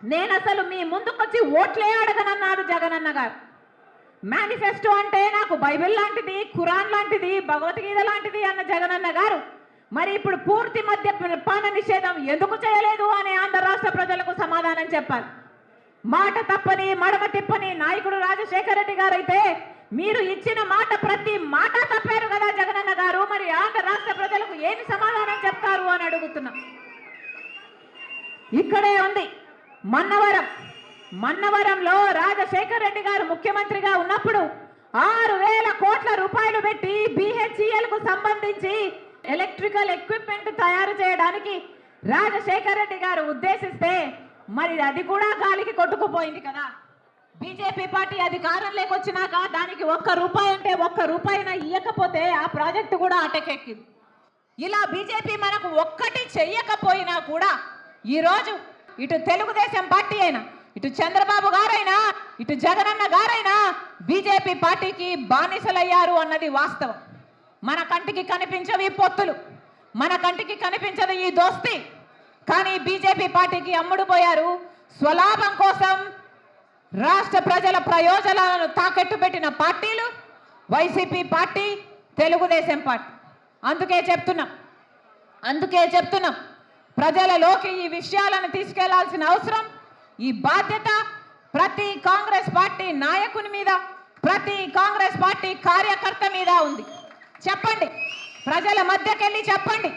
నేను అసలు మీ ముందుకొచ్చి ఓట్లే అడగనన్నారు జగనన్న గారు. మేనిఫెస్టో అంటే నాకు బైబిల్ లాంటిది ఖురాన్ లాంటిది భగవద్గీత లాంటిది అన్న జగనన్న గారు. మరి ఇప్పుడు పూర్తి మధ్య పాన నిషేధం ఎందుకు చేయలేదు అని ఆంధ్ర రాష్ట్ర ప్రజలకు సమాధానం చెప్పాలి. మాట తప్పని మడమ తిప్పని నాయకుడు రాజశేఖర రెడ్డి గారు అయితే మీరు ఇచ్చిన మాట ప్రతి మాట తప్పారు కదా జగనన్న గారు. మరి ఆంధ్ర రాష్ట్ర ప్రజలకు ఏమి సమాధానం చెప్తారు అని అడుగుతున్నా. ఇక్కడే ఉంది. మన్నవరం. మన్నవరంలో రాజశేఖర్ రెడ్డి గారు ముఖ్యమంత్రిగా ఉన్నప్పుడు ఆరు వేల కోట్ల రూపాయలు పెట్టి బిహెచ్ఈఎల్కు సంబంధించి ఎలక్ట్రికల్ ఎక్విప్మెంట్ తయారు చేయడానికి రాజశేఖర్ రెడ్డి గారు ఉద్దేశిస్తే మరి అది కూడా గాలికి కొట్టుకుపోయింది కదా. బీజేపీ పార్టీ అధికారంలోకి వచ్చినాక దానికి ఒక్క రూపాయి అంటే ఒక్క రూపాయిన ఇయ్యకపోతే ఆ ప్రాజెక్టు కూడా అటకెక్కింది. ఇలా బీజేపీ మనకు ఒక్కటి చెయ్యకపోయినా కూడా ఈరోజు ఇటు తెలుగుదేశం పార్టీ అయినా ఇటు చంద్రబాబు గారైనా ఇటు జగనన్న గారైనా బీజేపీ పార్టీకి బానిసలయ్యారు అన్నది వాస్తవం. మన కంటికి కనిపించవి ఈ పొత్తులు. మన కంటికి కనిపించదు ఈ దోస్తి. కానీ బీజేపీ పార్టీకి అమ్ముడుపోయారు స్వలాభం కోసం రాష్ట్ర ప్రజల ప్రయోజనాలను తాకట్టు పెట్టిన పార్టీలు వైసీపీ పార్టీ తెలుగుదేశం పార్టీ. అందుకే చెప్తున్నాం. అందుకే చెప్తున్నాం. ప్రజలలోకి ఈ విషయాలను తీసుకెళ్ళాల్సిన అవసరం ఈ బాధ్యత ప్రతి కాంగ్రెస్ పార్టీ నాయకుని మీద ప్రతి కాంగ్రెస్ పార్టీ కార్యకర్త మీద ఉంది. చెప్పండి ప్రజల మధ్యకెళ్ళి చెప్పండి.